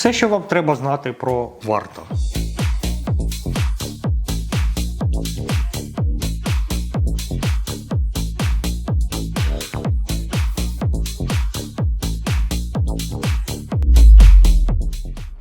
Все, що вам треба знати про варто.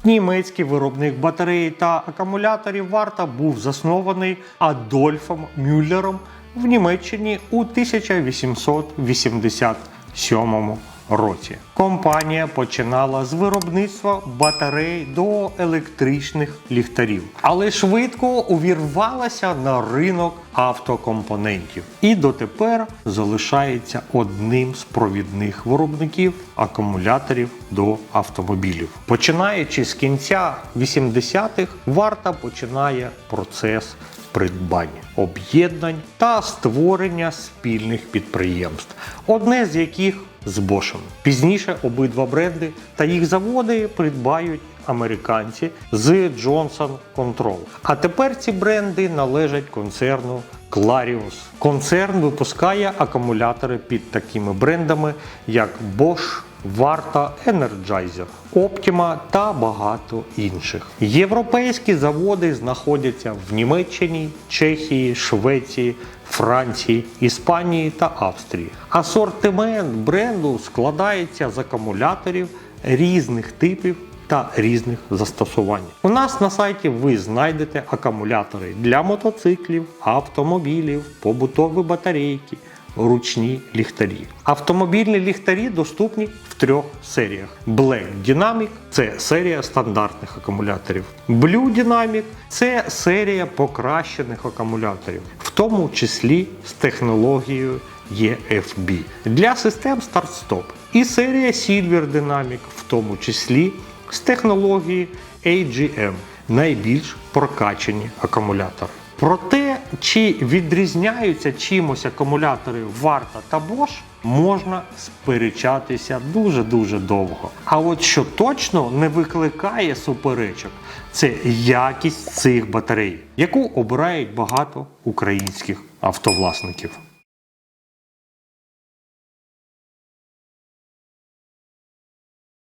Німецький виробник батареї та акумуляторів Варта був заснований Адольфом Мюллером в Німеччині у 1887 році. Компанія починала з виробництва батарей до електричних ліхтарів, але швидко увірвалася на ринок автокомпонентів і дотепер залишається одним з провідних виробників акумуляторів до автомобілів. Починаючи з кінця 80-х, варта починає процес придбання, об'єднань та створення спільних підприємств, одне з яких з Bosch. Пізніше обидва бренди та їх заводи придбають американці з Johnson Control. А тепер ці бренди належать концерну Clarios. Концерн випускає акумулятори під такими брендами, як Bosch, Варта, Energizer, Optima та багато інших. Європейські заводи знаходяться в Німеччині, Чехії, Швеції, Франції, Іспанії та Австрії. Асортимент бренду складається з акумуляторів різних типів та різних застосувань. У нас на сайті ви знайдете акумулятори для мотоциклів, автомобілів, побутові батарейки, ручні ліхтарі. Автомобільні ліхтарі доступні в трьох серіях: Black Dynamic це серія стандартних акумуляторів. Blue Dynamic це серія покращених акумуляторів, в тому числі з технологією EFB для систем старт-стоп. І серія Silver Dynamic, в тому числі з технології AGM, найбільш прокачані акумулятори. Про те, чи відрізняються чимось акумулятори Варта та Bosch, можна сперечатися дуже-дуже довго. А от що точно не викликає суперечок, це якість цих батарей, яку обирають багато українських автовласників.